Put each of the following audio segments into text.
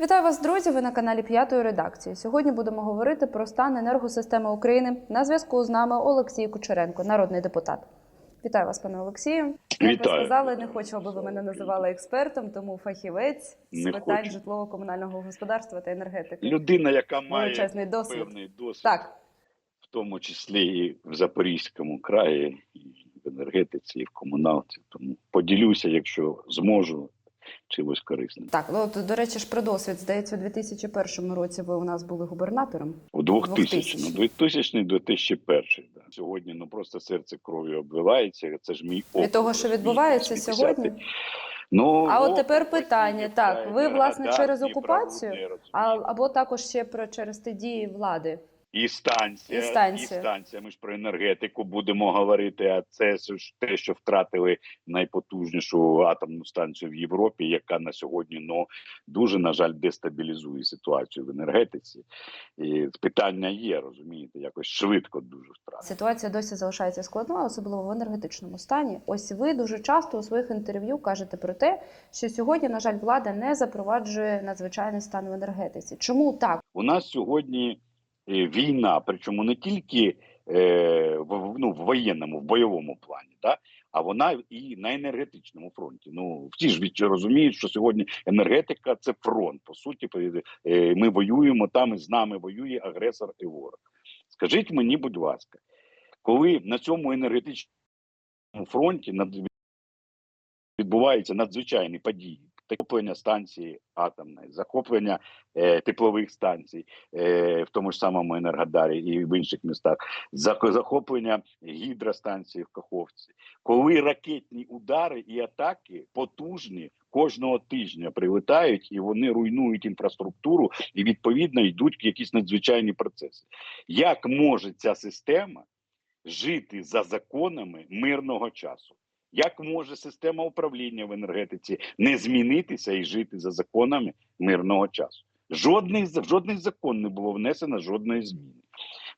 Вітаю вас, друзі! Ви на каналі П'ятої редакції. Сьогодні будемо говорити про стан енергосистеми України. На зв'язку з нами Олексій Кучеренко, народний депутат. Вітаю вас, пане Олексію. Як ви сказали, не хочу, аби ви мене називали експертом, тому фахівець з Не питань житлово-комунального господарства та енергетики. Людина, яка має Величезний досвід. певний досвід, Так, в тому числі і в Запорізькому краї, і в енергетиці, і в комуналці. Тому поділюся, якщо зможу, чимось корисним. так. Ну от до речі, ж про досвід. Здається, у 2001 році ви у нас були губернатором. У 2000, 2000. ну 2000 2001 да. Сьогодні ну просто серце кров'ю обливається. Це ж мій опит. Від того, що відбувається 80-х. сьогодні. Ну А от тепер питання, так, ви, власне, через окупацію, А, або також ще про через ті дії влади. І станція, І станція. і станція. Ми ж про енергетику будемо говорити. А це ж те, що втратили найпотужнішу атомну станцію в Європі, яка на сьогодні ну дуже на жаль дестабілізує ситуацію в енергетиці. І питання є, розумієте, якось швидко дуже втратили. Ситуація досі залишається складною, особливо в енергетичному стані. Ось ви дуже часто у своїх інтерв'ю кажете про те, що сьогодні, на жаль, влада не запроваджує надзвичайний стан в енергетиці. Чому так? У нас сьогодні війна, причому не тільки е, в, ну, в воєнному, в бойовому плані, да? а вона і на енергетичному фронті. Ну всі ж розуміють, що сьогодні енергетика це фронт. По суті, е, ми воюємо там і з нами воює агресор і ворог. Скажіть мені, будь ласка, коли на цьому енергетичному фронті над відбуваються надзвичайні події. Захоплення станції атомної, захоплення е, теплових станцій, е, в тому ж самому Енергодарі і в інших містах, захоплення гідростанції в Каховці, коли ракетні удари і атаки потужні кожного тижня прилетають і вони руйнують інфраструктуру, і відповідно йдуть якісь надзвичайні процеси. Як може ця система жити за законами мирного часу? Як може система управління в енергетиці не змінитися і жити за законами мирного часу? Жодний в жодний закон не було внесено жодної зміни,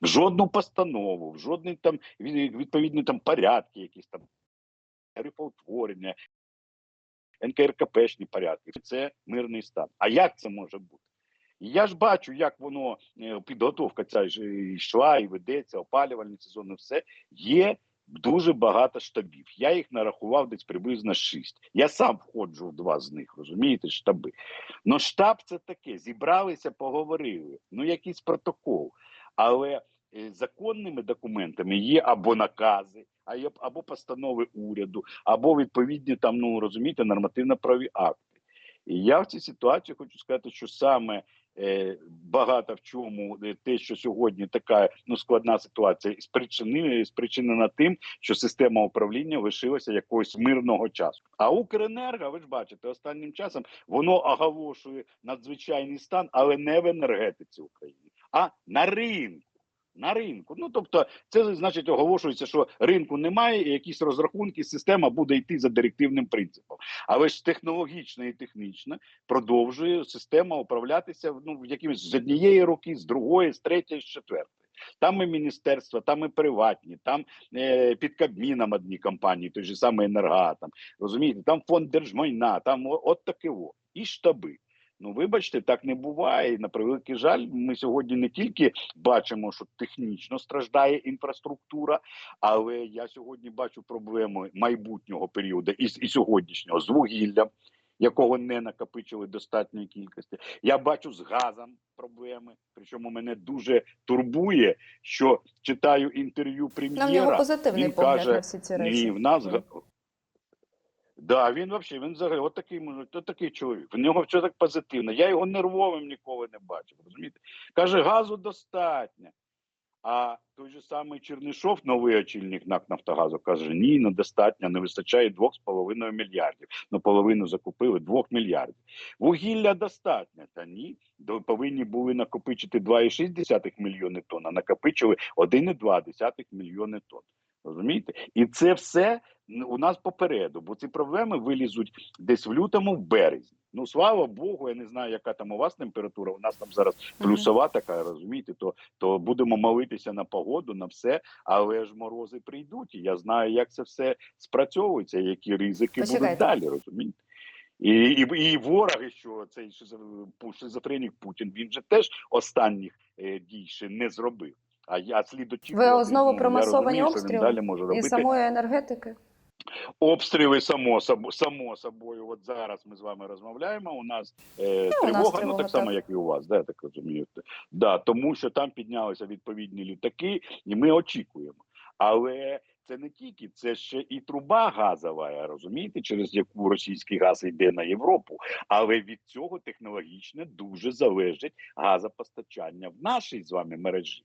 в жодну постанову, в жодний там відповідні там порядки, якісь там тарифоутворення, НКРКПшні порядки. Це мирний стан. А як це може бути? Я ж бачу, як воно е, підготовка ця ж йшла і ведеться, опалювальний сезон, і все є дуже багато штабів. Я їх нарахував десь приблизно шість. Я сам входжу в два з них, розумієте, штаби. Ну, штаб це таке: зібралися, поговорили. Ну, якийсь протокол. Але е, законними документами є або накази, або постанови уряду, або відповідні там, ну розумієте, нормативно-праві акти. І я в цій ситуації хочу сказати, що саме багато в чому е, те, що сьогодні така ну складна ситуація, спричинена, спричинена тим, що система управління лишилася якогось мирного часу. А Укренерго, ви ж бачите, останнім часом воно оголошує надзвичайний стан, але не в енергетиці України, а на ринку. На ринку. Ну тобто, це значить оголошується, що ринку немає, і якісь розрахунки, система буде йти за директивним принципом. Але ж технологічно і технічно продовжує система управлятися ну якимось з однієї руки, з другої, з третьої, з четвертої. Там і міністерства, там і приватні, там е, під Кабміном одні компанії, той же самий Енергоатом, розумієте, там фонд держмайна, там от таке во. І штаби. Ну, вибачте, так не буває. На превеликий жаль, ми сьогодні не тільки бачимо, що технічно страждає інфраструктура, але я сьогодні бачу проблеми майбутнього періоду і, і сьогоднішнього з вугіллям, якого не накопичили достатньої кількості. Я бачу з газом проблеми. Причому мене дуже турбує, що читаю інтерв'ю Ну, в нього позитивний він погляд каже, на всі ці речі. Ні, в нас Да, він взагалі, він взагалі от такий, от такий чоловік. В нього все так позитивно. Я його нервовим ніколи не бачив. Розумієте? Каже, газу достатньо. А той же самий Чернишов, новий очільник НАК Нафтогазу, каже: ні, недостатньо, не вистачає 2,5 мільярдів. Ну, половину закупили 2 мільярдів. Вугілля достатньо. Та ні, повинні були накопичити 2,6 мільйони тонн, а накопичили 1,2 мільйони тонн. Розумієте? І це все у нас попереду, бо ці проблеми вилізуть десь в лютому, в березні. Ну слава Богу, я не знаю, яка там у вас температура. У нас там зараз плюсова така, розумієте, то, то будемо молитися на погоду, на все, але ж морози прийдуть. І я знаю, як це все спрацьовується, які ризики будуть далі, розумієте? І, і, і ворог, що цей шизо- шизофренік Путін, він же теж останніх е, дій ще не зробив. А я слід очікувати. Ви знову ну, про масовані обстріли далі може і самої енергетики. Обстріли само собою, само собою. От зараз ми з вами розмовляємо. У нас е, у нас тривога, ну тривога, так само, як і у вас, да, я так розумію. Да, тому що там піднялися відповідні літаки, і ми очікуємо. Але це не тільки, це ще і труба газова, розумієте, через яку російський газ йде на Європу. Але від цього технологічно дуже залежить газопостачання в нашій з вами мережі.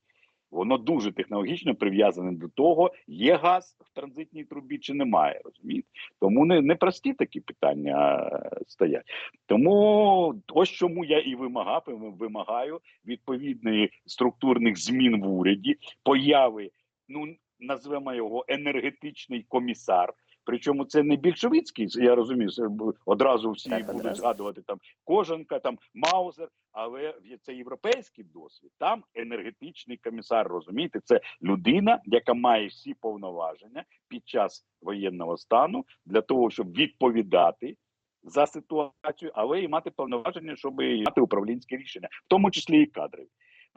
Воно дуже технологічно прив'язане до того, є газ в транзитній трубі чи немає. Розумієте? Тому не, не прості такі питання стоять. Тому ось чому я і вимагав, і вимагаю відповідної структурних змін в уряді, появи, ну назвемо його енергетичний комісар. Причому це не більшовицький, я розумію, це одразу всі Так, будуть одразу. згадувати там Кожанка, там Маузер, але в- це європейський досвід. Там енергетичний комісар, розумієте, це людина, яка має всі повноваження під час воєнного стану для того, щоб відповідати за ситуацію, але і мати повноваження, щоб мати управлінське рішення, в тому числі і кадрові.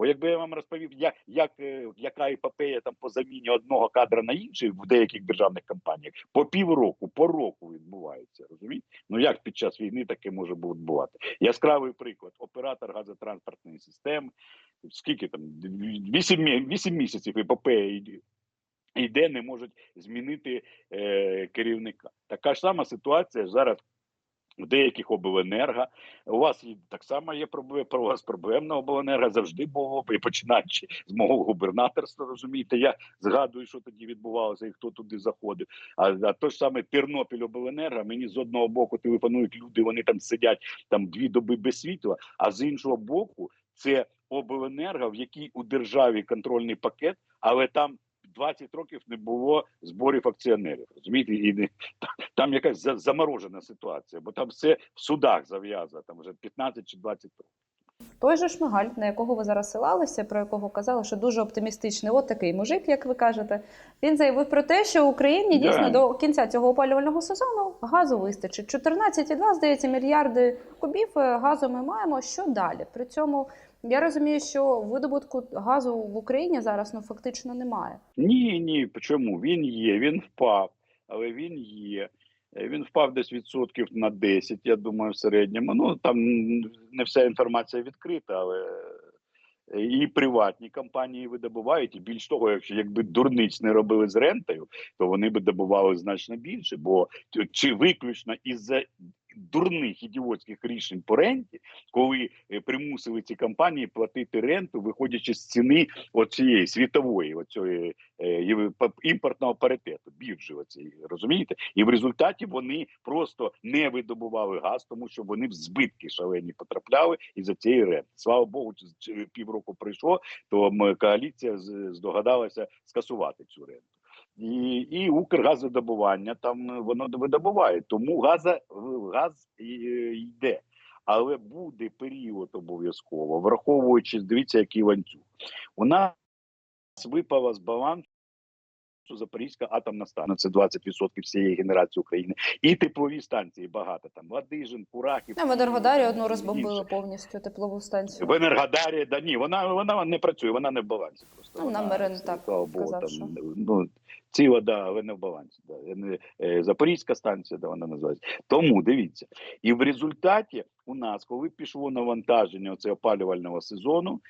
Бо якби я вам розповів, як, як е, яка епопея там по заміні одного кадра на інший в деяких державних компаніях по півроку, по року відбувається. Розумієте? Ну як під час війни таке може відбувати? Яскравий приклад: оператор газотранспортної системи. Скільки там вісім, мі- вісім місяців епопея йде. Не можуть змінити е, керівника. Така ж сама ситуація зараз деяких обленерго. У вас так само є проблема, про вас проблем на обленерго завжди було, і починаючи з мого губернаторства, розумієте, я згадую, що тоді відбувалося і хто туди заходив. А, а то ж саме Тернопіль обленерго, мені з одного боку телефонують люди, вони там сидять там дві доби без світла, а з іншого боку, це обленерго, в якій у державі контрольний пакет, але там 20 років не було зборів акціонерів. Розумієте, і не там якась за- заморожена ситуація, бо там все в судах зав'язано, там вже 15 чи 20 років. Той же Шмигаль, на якого ви зараз силалися, про якого казали, що дуже оптимістичний, от такий мужик, як ви кажете, він заявив про те, що Україні дійсно до кінця цього опалювального сезону газу вистачить. 14,2, здається, мільярди кубів е, газу ми маємо. Що далі? При цьому я розумію, що видобутку газу в Україні зараз ну фактично немає. Ні, ні, чому? Він є, він впав, але він є. Е, Він впав десь відсотків на 10, я думаю, в середньому. Ну там не вся інформація відкрита, але е, і приватні компанії видобувають. І більш того, якщо якби дурниць не робили з рентою, то вони би добували значно більше. Бо чи виключно із-за дурних ідіотських рішень по ренті, коли е, примусили ці компанії платити ренту, виходячи з ціни оцієї світової, оцієї е, імпортного паритету, біржі оцієї, розумієте? І в результаті вони просто не видобували газ, тому що вони в збитки шалені потрапляли із-за цієї ренти. Слава Богу, півроку пройшло, то коаліція здогадалася скасувати цю ренту. І, і Укргазодобування там е, воно видобуває, тому газа, газ е, йде. Але буде період обов'язково, враховуючи, дивіться, який ланцюг. У нас випала з балансу Запорізька атомна станція, це 20% всієї генерації України, і теплові станції багато там Ладижин, Курахів. В Енергодарі одну розбомбили повністю теплову станцію. В Енергодарі, да ні, вона, вона не працює, вона не в балансі. Просто Ну, вона, Марин так слава казав, там, що. ну, ціла, да, але не в балансі. Да. Е, Запорізька станція, да, вона називається. Тому дивіться. І в результаті у нас, коли пішло навантаження оце опалювального сезону,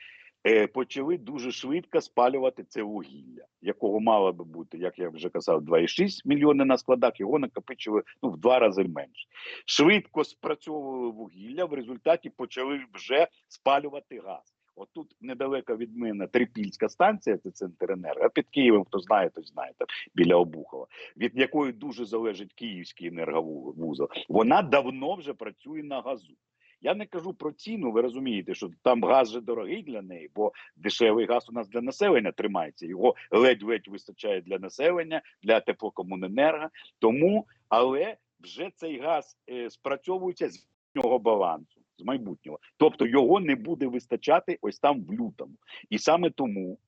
е, почали дуже швидко спалювати це вугілля, якого мало би бути, як я вже казав, 2,6 мільйони на складах, його накопичили ну, в два рази менше. Швидко спрацьовували вугілля, в результаті почали вже спалювати газ. Отут недалеко від мене Трипільська станція, це центр енерго. Під Києвом, хто знає, той знає, там біля Обухова, від якої дуже залежить Київський енерговузол. Вона давно вже працює на газу. Я не кажу про ціну, ви розумієте, що там газ же дорогий для неї, бо дешевий газ у нас для населення тримається. Його ледь-ледь вистачає для населення, для теплокомуненерго. Тому, але вже цей газ е, спрацьовується з нього балансу, з майбутнього. Тобто його не буде вистачати ось там в лютому. І саме тому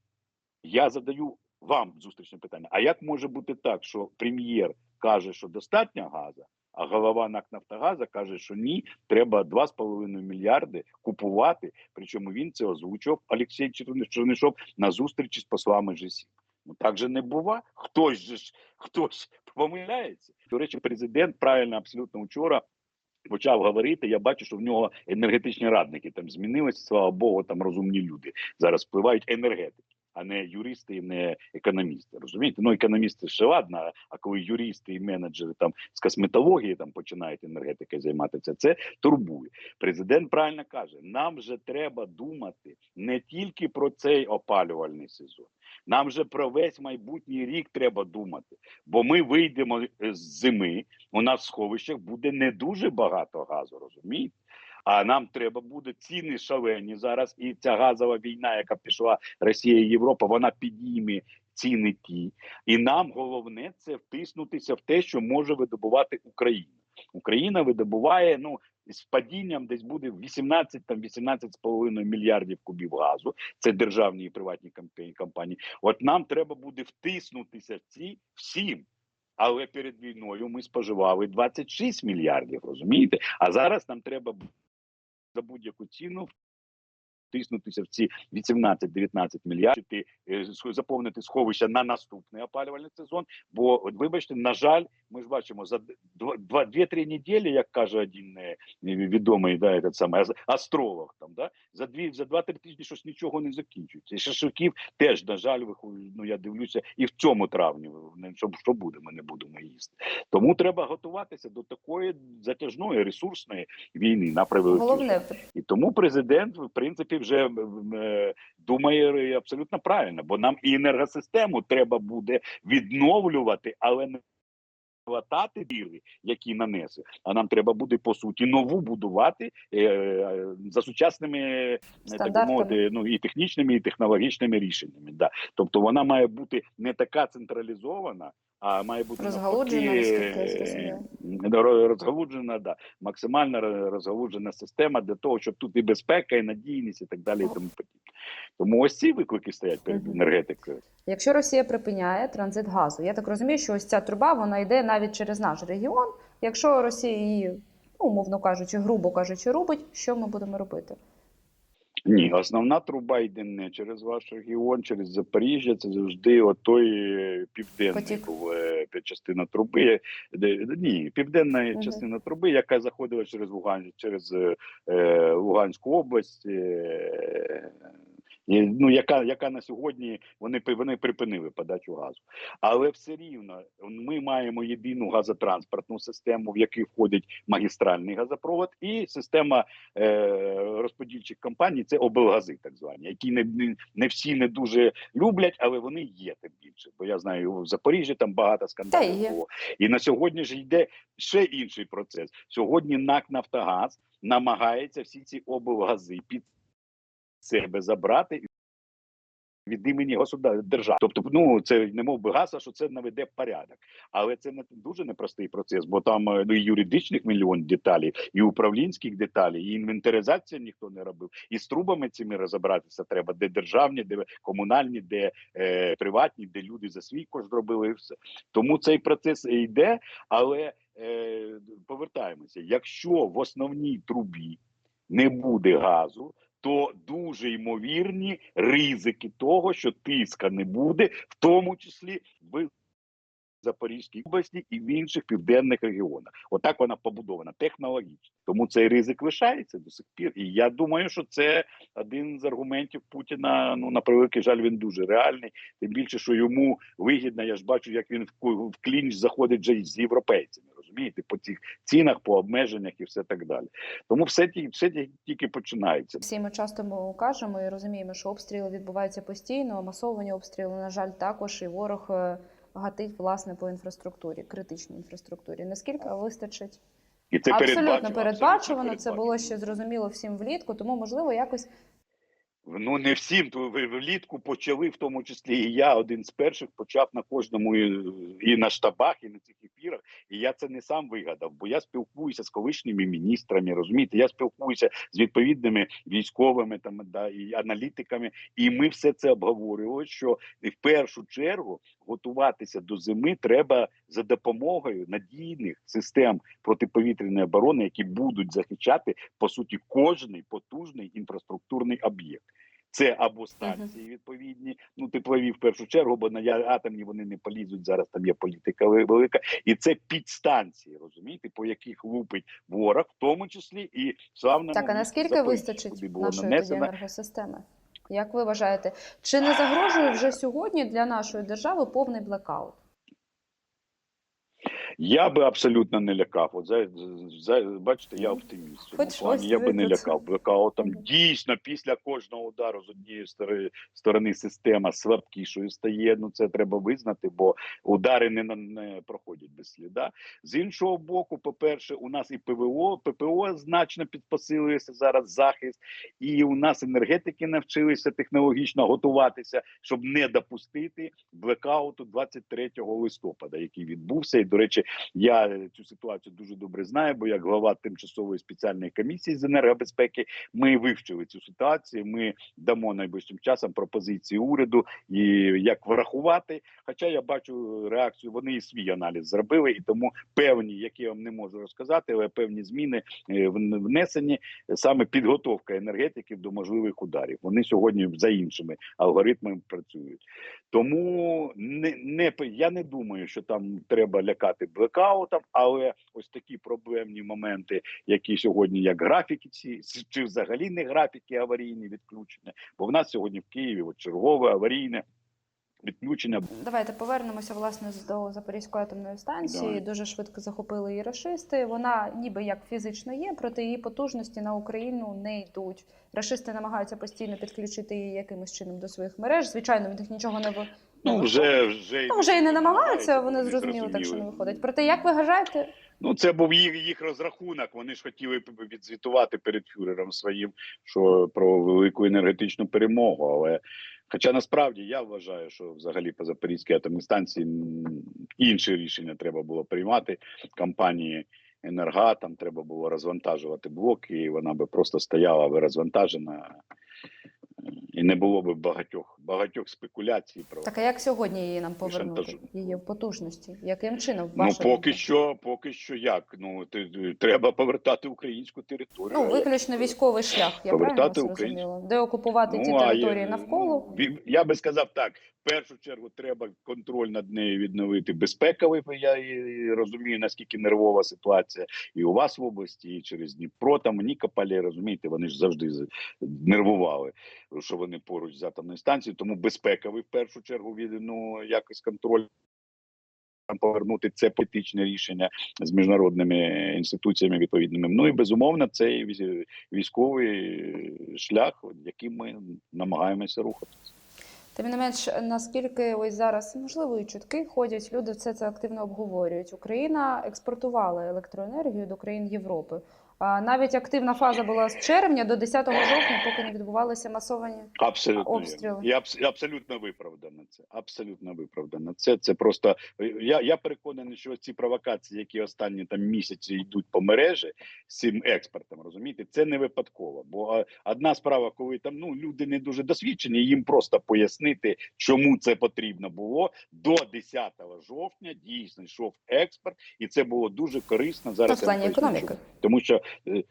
я задаю вам зустрічне питання: а як може бути так, що прем'єр каже, що достатньо газу, А голова НАК Нафтогаза каже, що ні, треба 2,5 мільярди купувати. Причому він це озвучував Олексій Черни- Чернишов на зустрічі з послами ЖСІ. Ну так же не бува. Хтось же ж хтось помиляється. До речі, президент правильно абсолютно вчора почав говорити. Я бачу, що в нього енергетичні радники там змінилися. Слава Богу, там розумні люди зараз впливають енергетики. А не юристи і не економісти. Розумієте? Ну, економісти ще ладно, а коли юристи і менеджери там з косметології там починають енергетикою займатися, це турбує. Президент правильно каже: нам же треба думати не тільки про цей опалювальний сезон, нам же про весь майбутній рік треба думати. Бо ми вийдемо е, з зими. У нас в сховищах буде не дуже багато газу, розумієте? А нам треба буде ціни шалені зараз. І ця газова війна, яка пішла Росія і Європа, вона підійме ціни ті. І нам головне це втиснутися в те, що може видобувати Україна. Україна видобуває ну з падінням десь буде 18 там 18,5 мільярдів кубів газу. Це державні і приватні компа- компанії. От нам треба буде втиснутися в ці всім. Але перед війною ми споживали 26 мільярдів, розумієте? А зараз нам треба за будь-яку ціну втиснутися в ці 18-19 мільярдів, е, заповнити сховища на наступний опалювальний сезон. Бо, от, вибачте, на жаль, ми ж бачимо за два- два- дві-три неділі, як каже один е, відомий да, этот самий астролог, там да за дві за два-три тижні щось нічого не закінчується. І шашликів теж на жаль, ну я дивлюся, і в цьому травні що, що буде, ми не будемо їсти. Тому треба готуватися до такої затяжної ресурсної війни на. Головне І тому президент, в принципі, вже е, думає абсолютно правильно, бо нам і енергосистему треба буде відновлювати, але не латати діри, які нанесли. А нам треба буде по суті нову будувати е, за сучасними е, так мовити, ну і технічними, і технологічними рішеннями. Да. Тобто вона має бути не така централізована. А має бути Розгалуджена, навпаки, е, розгалуджена, да, максимально ро- розгалуджена система для того, щоб тут і безпека, і надійність, і так далі, і тому подібне. Тому ось ці виклики стоять перед енергетикою. Якщо Росія припиняє транзит газу, я так розумію, що ось ця труба вона йде навіть через наш регіон. Якщо Росія її, ну, умовно кажучи, грубо кажучи, робить, що ми будемо робити? Ні, основна труба йде не через ваш регіон, через Запоріжжя. Це завжди отой південний Потік. був е, частина труби. Де, ні, південна Мгм. частина труби, яка заходила через Луган, через е, е, Луганську область. Е, і, ну, яка, яка на сьогодні вони, вони припинили подачу газу. Але все рівно ми маємо єдину газотранспортну систему, в якій входить магістральний газопровод, і система е, розподільчих компаній це облгази, так звані, які не, не, не всі не дуже люблять, але вони є тим більше. Бо я знаю, в Запоріжжі там багато скандалів є. було. І на сьогодні ж йде ще інший процес. Сьогодні НАК Нафтогаз намагається всі ці облгази під себе забрати. Від імені государ держави, тобто, ну це не мов би гаса, що це наведе порядок, але це не дуже непростий процес, бо там е, ну і юридичних мільйон деталей, і управлінських деталей, і інвентаризація ніхто не робив. І з трубами цими розібратися треба, де державні, де комунальні, де е, приватні, де люди за свій кошт зробили і все. Тому цей процес йде, але е, повертаємося. Якщо в основній трубі не буде газу, то дуже ймовірні ризики того, що тиска не буде, в тому числі в Запорізькій області і в інших південних регіонах. Отак вона побудована технологічно. Тому цей ризик лишається до сих пір. І я думаю, що це один з аргументів Путіна. Ну на превеликий жаль, він дуже реальний. Тим більше, що йому вигідно, я ж бачу, як він в клінч заходить вже з європейцями. Розумієте, по цих цінах, по обмеженнях і все так далі. Тому все ті, все ті- тільки починається. Всі ми часто кажемо і розуміємо, що обстріли відбуваються постійно, масовані обстріли, на жаль, також і ворог е, гатить власне по інфраструктурі, критичній інфраструктурі. Наскільки вистачить? І це абсолютно передбачувано, передбачувано. Це було ще зрозуміло всім влітку, тому можливо якось Ну не всім то влітку почали, в тому числі і я один з перших почав на кожному і на штабах, і на цих ефірах. І я це не сам вигадав, бо я спілкуюся з колишніми міністрами. Розумієте, я спілкуюся з відповідними військовими там да і аналітиками. І ми все це обговорювали. Що в першу чергу готуватися до зими треба за допомогою надійних систем протиповітряної оборони, які будуть захищати по суті кожний потужний інфраструктурний об'єкт. Це або станції відповідні, ну теплові в першу чергу, бо на атомні вони не полізуть зараз. Там є політика ве- велика, і це підстанції, розумієте, по яких лупить ворог, в тому числі і славна славному Так, а наскільки Запоріжжя, вистачить нашої тоді енергосистеми? Як ви вважаєте, чи не загрожує вже сьогодні для нашої держави повний блекаут? Я би абсолютно не лякав. От за, за бачите, я оптиміст. цьому Хоч плані. Я би не лякав. Блекаутом Мгм. дійсно після кожного удару з однієї сторони, сторони система слабкішою стає. Ну це треба визнати, бо удари не, на- не проходять без сліда. З іншого боку, по-перше, у нас і ПВО, ППО значно підпосилюється зараз захист, і у нас енергетики навчилися технологічно готуватися, щоб не допустити блекауту 23 листопада, який відбувся. І до речі, я цю ситуацію дуже добре знаю, бо як глава тимчасової спеціальної комісії з енергобезпеки ми вивчили цю ситуацію. Ми дамо найближчим часом пропозиції уряду і як врахувати. Хоча я бачу реакцію, вони і свій аналіз зробили, і тому певні, які я вам не можу розказати, але певні зміни е, внесені саме підготовка енергетиків до можливих ударів. Вони сьогодні за іншими алгоритмами працюють. Тому не, не я не думаю, що там треба лякати блекаутом, але ось такі проблемні моменти, які сьогодні, як графіки, ці чи взагалі не графіки аварійні відключення. Бо в нас сьогодні в Києві от чергове аварійне відключення. Давайте повернемося власне до Запорізької атомної станції. Давай. Дуже швидко захопили її рашисти. Вона ніби як фізично є, проте її потужності на Україну не йдуть. Рашисти намагаються постійно підключити її якимось чином до своїх мереж. Звичайно, в них нічого не ви. Ну вже вже Ну, вже і не намагаються, вони вони зрозуміли, так що не виходить. Проте, як ви вважаєте, Ну, це був їх, їх розрахунок. Вони ж хотіли відзвітувати перед фюрером своїм, що про велику енергетичну перемогу. Але хоча насправді я вважаю, що взагалі по Запорізькій атомній станції інше рішення треба було приймати компанії. Енерга там треба було розвантажувати блоки, і вона би просто стояла би розвантажена, е, і не було б багатьох багатьох спекуляцій про так а як сьогодні її нам повернути? шантажу. Її потужності? Яким чином? Ну, поки думка? що, поки що як? Ну ти, треба повертати українську територію. Ну, виключно військовий шлях, я Повертати українську. Де окупувати ті Ну, а території я- навколо? я би сказав так: в першу чергу треба контроль над нею відновити безпековий. Я і розумію, наскільки нервова ситуація і у вас в області, і через Дніпро, там Нікополі, розумієте, вони ж завжди нервували, що вони поруч з атомною станцією. Тому безпековий в першу чергу від ну якось контроль. Повернути це політичне рішення з міжнародними інституціями відповідними. Ну і безумовно, це військовий шлях, яким ми намагаємося рухатися. Тим не менш, наскільки ось зараз можливо і чутки ходять, люди все це активно обговорюють. Україна експортувала електроенергію до країн Європи. Навіть активна фаза була з червня до 10 жовтня, поки не відбувалися масовані. Абсолютно Обстріли. абс- абсолютно виправдано це. Абсолютно виправдано. Це це просто я, я переконаний, що ці провокації, які останні там місяці йдуть по мережі з цим експортом, розумієте, це не випадково. Бо одна справа, коли там ну люди не дуже досвідчені, їм просто пояснити, чому це потрібно було до 10 жовтня. Дійсно йшов експорт, і це було дуже корисно зараз. в плані економіки. тому що. Е,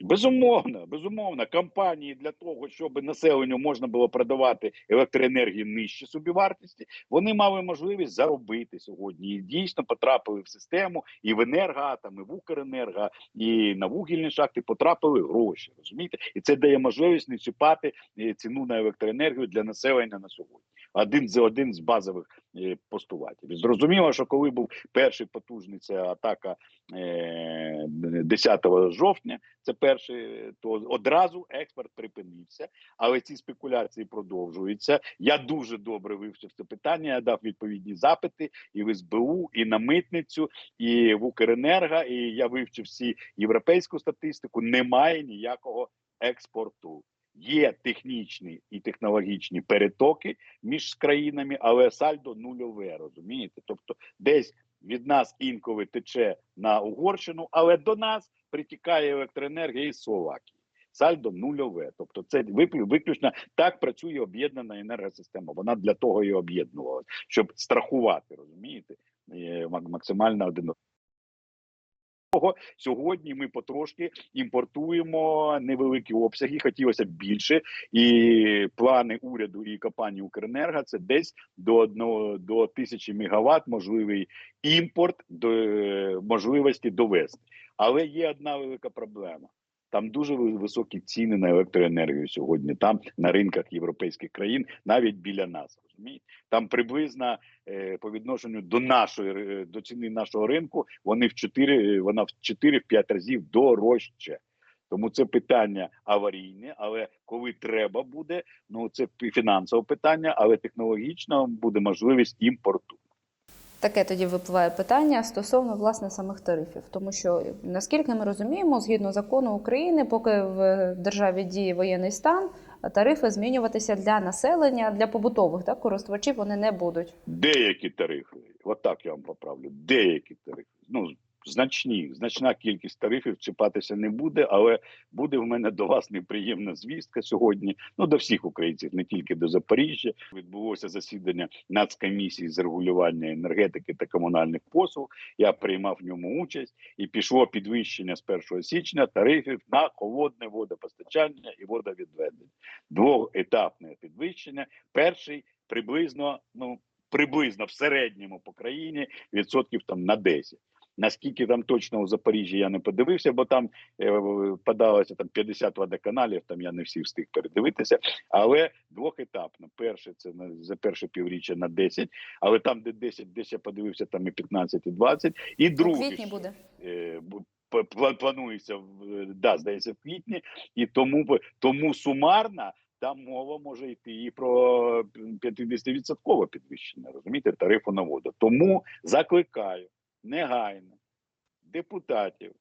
Безумовно, безумовно, компанії для того, щоб населенню можна було продавати електроенергію нижче собівартості, вони мали можливість заробити сьогодні. І дійсно потрапили в систему і в енергоатом, і в Укренерго, і на вугільні шахти потрапили гроші. Розумієте, і це дає можливість не чіпати е, ціну на електроенергію для населення на сьогодні. Один з один з базових е, постулатів. Зрозуміло, що коли був перший потужний ця атака е, 10 жовтня, це перший, то одразу експорт припинився, але ці спекуляції продовжуються. Я дуже добре вивчив це питання. Я дав відповідні запити і в СБУ, і на митницю, і в Укренерго. І я вивчив всі європейську статистику. Немає ніякого експорту. Є технічні і технологічні перетоки між країнами, але сальдо нульове, розумієте? Тобто, десь від нас інколи тече на Угорщину, але до нас притікає електроенергія із Словакії. Сальдо нульове. Тобто, це виключно так працює об'єднана енергосистема. Вона для того і об'єднувалася, щоб страхувати, розумієте, Е, мак- максимально один того сьогодні ми потрошки імпортуємо невеликі обсяги. Хотілося б більше, і плани уряду і компанії Укренерго це десь до одного до тисячі мегаватт можливий імпорт до е, можливості довести. Але є одна велика проблема. Там дуже ви- високі ціни на електроенергію сьогодні. Там на ринках європейських країн, навіть біля нас, розумієте? Там приблизно е, по відношенню до нашої до ціни нашого ринку, вони в 4, вона в 4-5 разів дорожче. Тому це питання аварійне, але коли треба буде, ну це фінансове питання, але технологічно буде можливість імпорту. Таке тоді випливає питання стосовно власне самих тарифів, тому що наскільки ми розуміємо, згідно закону України, поки в державі діє воєнний стан, тарифи змінюватися для населення, для побутових так, користувачів вони не будуть. Деякі тарифи, отак я вам поправлю. Деякі тарифи. Ну значні, значна кількість тарифів чіпатися не буде, але буде в мене до вас неприємна звістка сьогодні. Ну до всіх українців, не тільки до Запоріжжя. Відбулося засідання нацкомісії з регулювання енергетики та комунальних послуг. Я приймав в ньому участь і пішло підвищення з 1 січня тарифів на холодне водопостачання і водовідведення. Двоетапне підвищення. Перший приблизно ну приблизно в середньому по країні відсотків там на 10. Наскільки там точно у Запоріжжі я не подивився, бо там е, подалося там 50 водоканалів, там я не всі встиг передивитися. Але двохетапно. Перше це на за перше півріччя на 10, але там, де 10, десь я подивився, там і 15, і 20. І У другий квітні буде. е, планується да, здається, в квітні, і тому тому сумарно там мова може йти і про 50% підвищення, розумієте, тарифу на воду. Тому закликаю негайно депутатів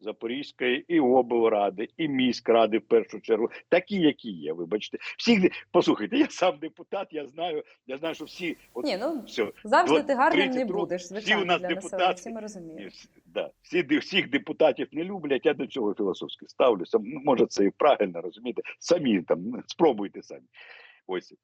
Запорізької і облради, і міськради в першу чергу, такі, які є. Вибачте, всіх послухайте, я сам депутат, я знаю, я знаю, що всі от Ні, ну все, завжди ти гарним не будеш, Всі звичайно, у нас для населення. депутати. Всі ми розуміємо. всі- да, всі, всіх депутатів не люблять, я до цього філософськи ставлюся. Може, це і правильно, розумієте? Самі там спробуйте самі. Ось.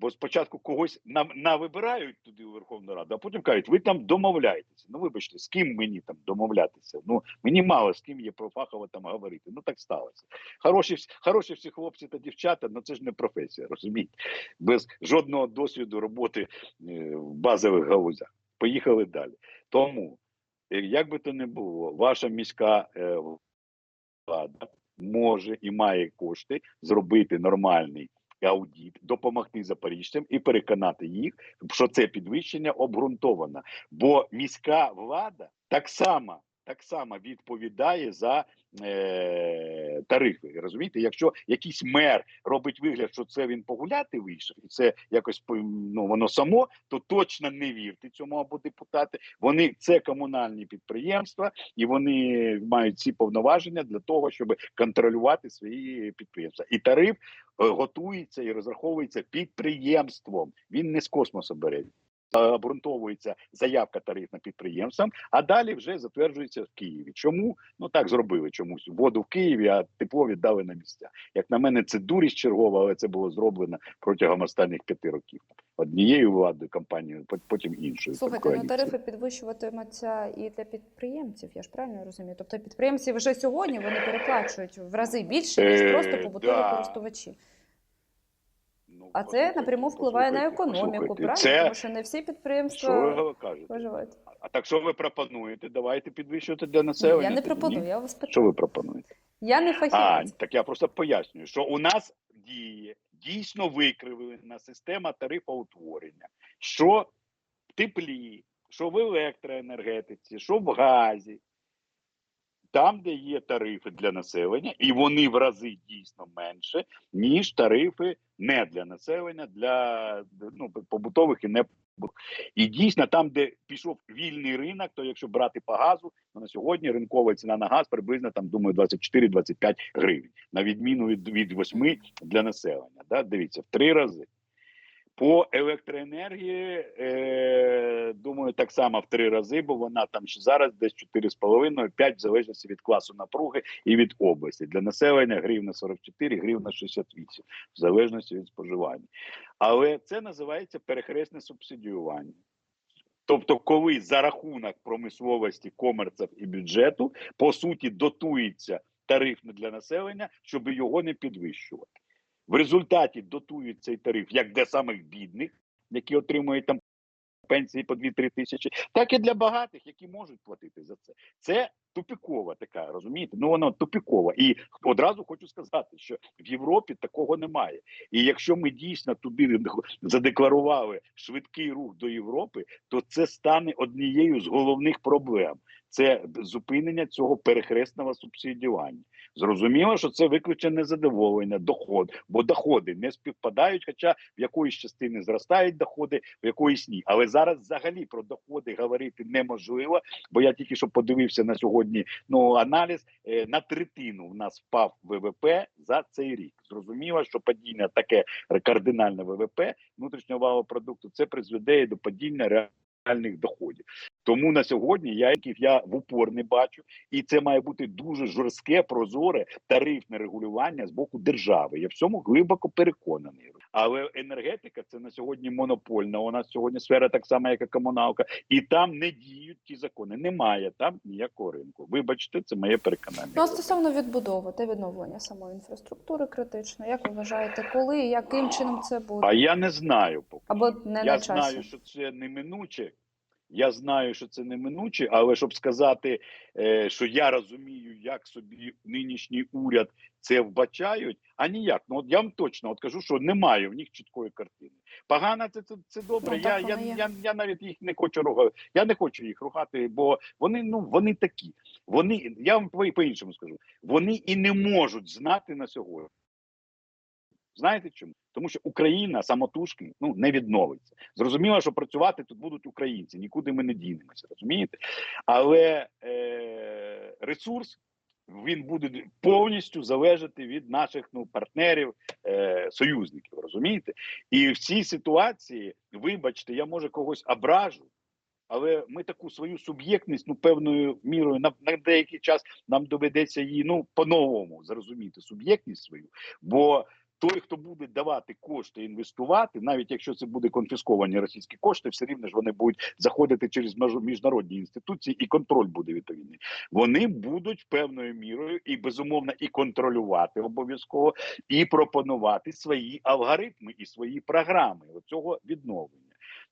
Бо спочатку когось нам навибирають туди у Верховну Раду, а потім кажуть, ви там домовляєтеся. Ну, вибачте, з ким мені там домовлятися? Ну, мені мало з ким є профахово там говорити. Ну так сталося. Хороші, хороші всі хлопці та дівчата, ну це ж не професія, розумієте? Без жодного досвіду роботи е, в базових галузях. Поїхали далі. Тому, е, як би то не було, ваша міська е, влада може і має кошти зробити нормальний аудіт, допомогти запоріжцям і переконати їх, що це підвищення обґрунтовано. Бо міська влада так само. Так само відповідає за е, тарифи. Розумієте, якщо якийсь мер робить вигляд, що це він погуляти вийшов, і це якось ну воно само, то точно не вірте цьому або депутати. Вони це комунальні підприємства, і вони мають ці повноваження для того, щоб контролювати свої підприємства. І тариф е, готується і розраховується підприємством. Він не з космосу бере. Е, Обґрунтовується заявка тарифна підприємствам, а далі вже затверджується в Києві. Чому? Ну так зробили чомусь воду в Києві, а тепло віддали на місця. Як на мене, це дурість чергова, але це було зроблено протягом останніх п'яти років. Однією владою компанією, пот- потім іншою. Слухайте, ну тарифи підвищуватимуться і для підприємців. Я ж правильно розумію. Тобто підприємці вже сьогодні вони переплачують в рази більше ніж Е, просто побутові да. користувачі. Ну, А це напряму впливає на економіку, правильно? Це Тому що не всі що підприємства ви кажете? виживають. А так що ви пропонуєте? Давайте підвищувати для населення. Я не пропоную, ні? я вас питаю. Що ви пропонуєте? Я не А, так я просто пояснюю, що у нас діє дійсно викривлена система тарифоутворення, що в теплі, що в електроенергетиці, що в газі, там, де є тарифи для населення, і вони в рази дійсно менше, ніж тарифи не для населення, для ну, побутових і не І дійсно, там, де пішов вільний ринок, то якщо брати по газу, то на сьогодні ринкова ціна на газ приблизно там думаю 24-25 гривень, на відміну від, від 8 для населення. Да? Дивіться, в три рази. По електроенергії, е, думаю, так само в три рази, бо вона там зараз десь 4,5-5 в залежності від класу напруги і від області. Для населення гривна 44, гривна 68, в залежності від споживання. Але це називається перехресне субсидіювання. Тобто, коли за рахунок промисловості, комерців і бюджету по суті дотується тариф для населення, щоб його не підвищувати. В результаті дотують цей тариф як для самих бідних, які отримують там пенсії по 2-3 тисячі, так і для багатих, які можуть платити за це. Це тупікова така, розумієте? Ну воно тупікова. І одразу хочу сказати, що в Європі такого немає. І якщо ми дійсно туди задекларували швидкий рух до Європи, то це стане однією з головних проблем. Це зупинення цього перехресного субсидіювання. Зрозуміло, що це виключне незадоволення, доход, бо доходи не співпадають, хоча в якоїсь частини зростають доходи, в якоїсь ні. Але зараз взагалі про доходи говорити неможливо, бо я тільки що подивився на сьогодні ну, аналіз. е, На третину в нас впав ВВП за цей рік. Зрозуміло, що падіння таке кардинальне ВВП внутрішнього валового продукту це призведе до падіння реальних доходів. Тому на сьогодні я яких я в упор не бачу, і це має бути дуже жорстке, прозоре тарифне регулювання з боку держави. Я в цьому глибоко переконаний. Але енергетика це на сьогодні монопольна. У нас сьогодні сфера так само, як і комуналка, і там не діють ті закони. Немає там ніякого ринку. Вибачте, це моє переконання. Ну, а стосовно відбудови та відновлення самої інфраструктури критично, як ви вважаєте, коли і яким чином це буде? А я не знаю поки. Або не я на часі? знаю, що це неминуче. Я знаю, що це неминуче, але щоб сказати, е, що я розумію, як собі нинішній уряд це вбачають, а ніяк. Ну от я вам точно от кажу, що немає в них чіткої картини. Погано це, це, це добре. Ну, я, я, я, я навіть їх не хочу ругати. Я не хочу їх ругати, бо вони ну вони такі. Вони я вам по-іншому скажу. Вони і не можуть знати на сьогодні. Знаєте чому? Тому що Україна самотужки ну не відновиться. Зрозуміло, що працювати тут будуть українці, нікуди ми не дінемося, розумієте? Але е, ресурс він буде повністю залежати від наших ну партнерів, е, союзників, розумієте? І в цій ситуації, вибачте, я може когось ображу. Але ми таку свою суб'єктність, ну певною мірою на, на деякий час нам доведеться її ну по-новому зрозуміти суб'єктність свою. Бо той, хто буде давати кошти, інвестувати, навіть якщо це буде конфісковані російські кошти, все рівно ж вони будуть заходити через міжнародні інституції, і контроль буде відповідний. Вони будуть певною мірою і безумовно і контролювати обов'язково, і пропонувати свої алгоритми і свої програми оцього відновлення.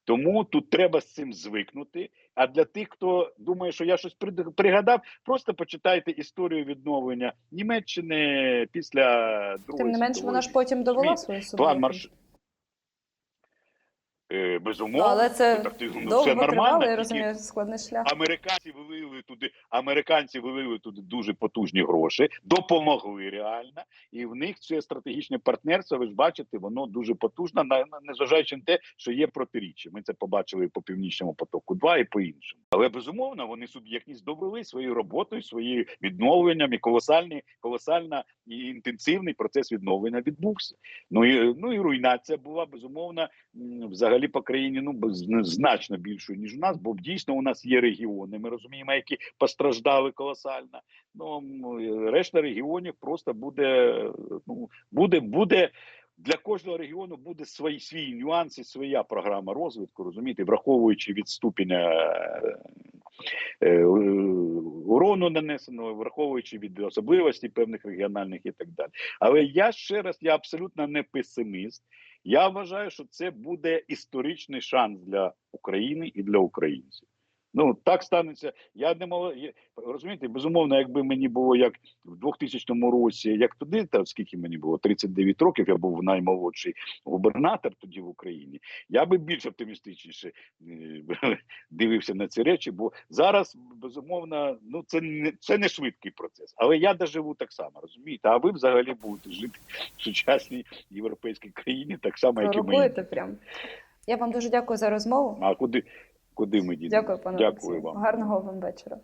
Тому тут треба з цим звикнути. А для тих, хто думає, що я щось пригадав, просто почитайте історію відновлення Німеччини після другої Тим не менш, вона ж потім довела свою План марш... Е, безумовно, Але це ну, довго все тривало, нормально. я розумію, складний шлях. Американці вилили туди, американці вилили туди дуже потужні гроші, допомогли реально, і в них це стратегічне партнерство. Ви ж бачите, воно дуже на- незважаючи на те, що є протиріччя. Ми це побачили по північному потоку, 2 і по іншому. Але безумовно вони суб'єктність довели своєю роботою, своїм відновленням і колосальний, колосально і інтенсивний процес відновлення відбувся. Ну і ну і руйнація була безумовно м, взагалі по країні ну значно більшою ніж у нас, бо дійсно у нас є регіони. Ми розуміємо, які постраждали колосально. Ну решта регіонів просто буде ну буде буде. Для кожного регіону буде свої свої нюанси, своя програма розвитку, розумієте, враховуючи від ступеня е, е, урону нанесеного, враховуючи від особливостей певних регіональних і так далі. Але я ще раз я абсолютно не песиміст. Я вважаю, що це буде історичний шанс для України і для українців. Ну так станеться. Я не я- розумієте, безумовно, якби мені було як в 2000 році, як туди, та скільки мені було 39 років. Я був наймолодший губернатор тоді в Україні. Я би більш оптимістичніше е, дивився на ці речі, бо зараз безумовно, ну це не це не швидкий процес. Але я доживу так само, розумієте? А ви взагалі будете жити в сучасній європейській країні, так само, як і ми. Прям. Я вам дуже дякую за розмову. А куди, куди ми дійдемо? Дякую, пане Дякую вам. Гарного вам вечора.